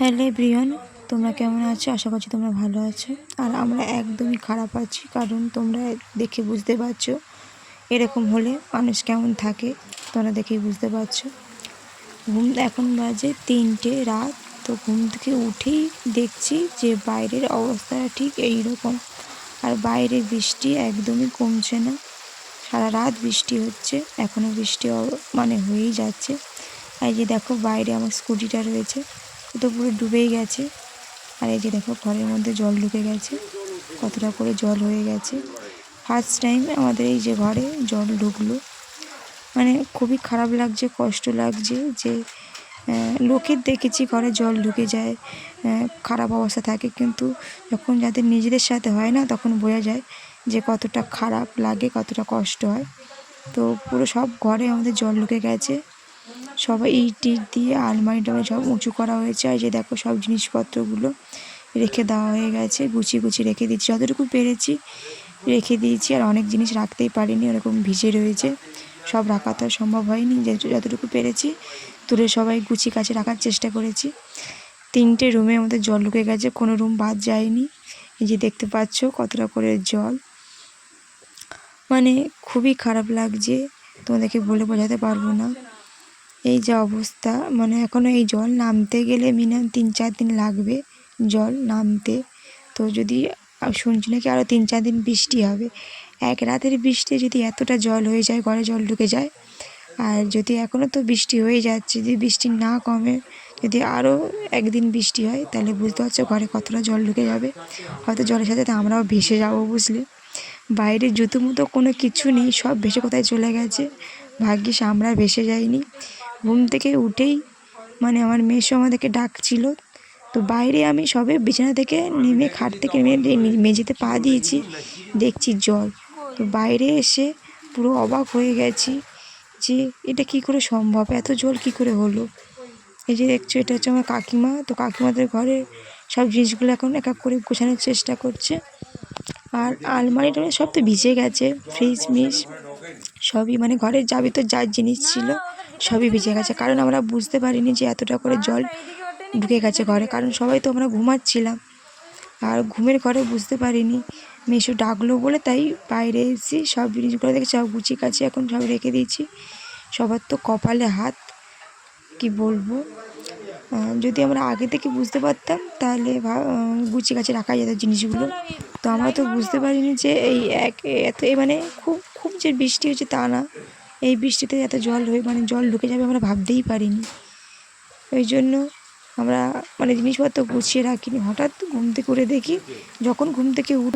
Hello Brian তোমরা কেমন আছো? আশা করছি তোমরা ভালো আছো। আর আমরা একদমই খারাপ আছি, কারণ তোমরা দেখে বুঝতে পারছ, এরকম হলে মানুষ কেমন থাকে, তোমরা দেখেই বুঝতে পারছ। ঘুম এখন বাজে তিনটে রাত, তো ঘুম থেকে উঠেই দেখছি যে বাইরের অবস্থাটা ঠিক এই রকম আর বাইরে বৃষ্টি একদমই কমছে না। সারা রাত বৃষ্টি হচ্ছে এখনও বৃষ্টি মানে হয়েই যাচ্ছে। এই যে দেখো বাইরে আমার স্কুটিটা রয়েছে। ও তো পুরো ডুবেই গেছে। আর এই যে দেখো, ঘরের মধ্যে জল ঢুকে গেছে। কতটা করে জল হয়ে গেছে। ফার্স্ট টাইম আমাদের এই যে ঘরে জল ঢুকলো। মানে খুবই খারাপ লাগছে, কষ্ট লাগছে যে লোকের দেখেছি ঘরে জল ঢুকে যায় খারাপ অবস্থা থাকে। কিন্তু যখন যাদের নিজেদের সাথে হয় না, তখন বোঝা যায় যে কতটা খারাপ লাগে, কতটা কষ্ট হয়। তো পুরো সব ঘরে আমাদের জল ঢুকে গেছে। সবাই ইট টিট দিয়ে আলমারি টালমারি সব উঁচু করা হয়েছে। আর যে দেখো সব জিনিসপত্রগুলো রেখে দেওয়া হয়ে গেছে, গুছিয়ে গুছিয়ে রেখে দিচ্ছি। যতটুকু পেরেছি রেখে দিয়েছি আর অনেক জিনিস রাখতেই পারিনি, ওরকম ভিজে রয়েছে। সব রাখা তো সম্ভব হয়নি, যে যতটুকু পেরেছি তুলে সবাই গুছিয়ে কাছে রাখার চেষ্টা করেছি। তিনটে রুমে আমাদের জল ঢুকে গেছে, কোনো রুম বাদ যায়নি। এই যে দেখতে পাচ্ছ কতটা করে জল। মানে খুবই খারাপ লাগছে, তোমাদেরকে বলে বোঝাতে পারব না। এই যে অবস্থা মানে এখনও এই জল নামতে গেলে মিনিমাম তিন চার দিন লাগবে জল নামতে। তো যদি শুনছি নাকি আরও তিন চার দিন বৃষ্টি হবে। এক রাতের বৃষ্টি যদি এতটা জল হয়ে যায়, ঘরে জল ঢুকে যায়, আর যদি এখনও তো বৃষ্টি হয়ে যাচ্ছে, যদি বৃষ্টি না কমে, যদি আরও একদিন বৃষ্টি হয়, তাহলে বুঝতে পারছ ঘরে কতটা জল ঢুকে যাবে। হয়তো জলের সাথে আমরাও ভেসে যাব বুঝলে। বাইরে জুতো মুতো কোনো কিছু নেই, সব ভেসে কোথায় চলে গেছে? ভাগ্যিস আমরা ভেসে যাইনি। ঘুম থেকে উঠেই মানে আমার মেসো আমাদেরকে ডাকছিল। তো বাইরে আমি সবে বিছানা থেকে নেমে খাট থেকে নেমে মেঝেতে পা দিয়েছি, দেখছি জল। তো বাইরে এসে পুরো অবাক হয়ে গেছি যে এটা কি করে সম্ভব? এত জল কি করে হলো? এই যে দেখছ, এটা হচ্ছে আমার কাকিমা। তো কাকিমাদের ঘরে সব জিনিসগুলো এখন এক এক করে গোছানোর চেষ্টা করছে। আর আলমারি টালমারি সব তো ভিজে গেছে, ফ্রিজ মিস সবই মানে ঘরের যাবতীয় যার জিনিস ছিল। সবই ভিজে গেছে। কারণ আমরা বুঝতে পারিনি যে এতটা করে জল ঢুকে গেছে ঘরে। কারণ সবাই তো আমরা ঘুমাচ্ছিলাম। আর ঘুমের ঘরে বুঝতে পারিনি। মেশো ডাকলো বলে তাই বাইরে এসেছি। সব জিনিসগুলো দেখে সব গুছিয়ে কাছে এখন সব রেখে দিয়েছি। সবার তো কপালে হাত, কি বলব? যদি আমরা আগে থেকে বুঝতে পারতাম তাহলে গুছিয়ে গাছে রাখা যেত জিনিসগুলো। তো আমরা তো বুঝতে পারিনি যে এই এক, এত মানে খুব খুব যে বৃষ্টি হচ্ছে তা না। এই বৃষ্টিতে এত জল হয়ে মানে জল ঢুকে যাবে আমরা ভাবতেই পারিনি। ওই জন্য আমরা মানে জিনিসপত্র গুছিয়ে রাখিনি। হঠাৎ ঘুম থেকে করে দেখি, যখন ঘুম থেকে উঠে